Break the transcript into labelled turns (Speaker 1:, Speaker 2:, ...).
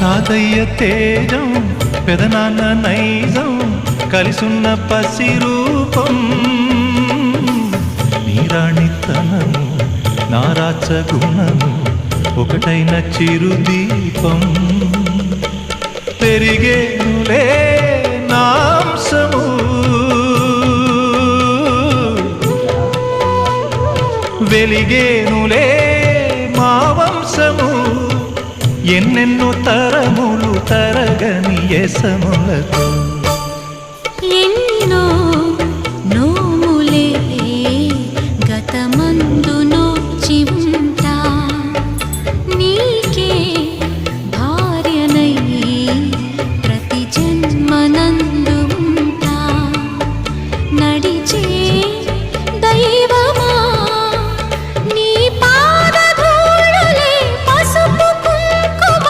Speaker 1: తాతయ్య తేజం పెదనాన్న నైజం కలిసున్న పసి రూపం. నీరాణితనము నారాచ గుణము ఒకటైన చిరుదీపం. పెరిగేనులే నాంసము. వెలిగేనులే మా వంశము ఎన్నెన్నో తరములు తరగని ఎసములతో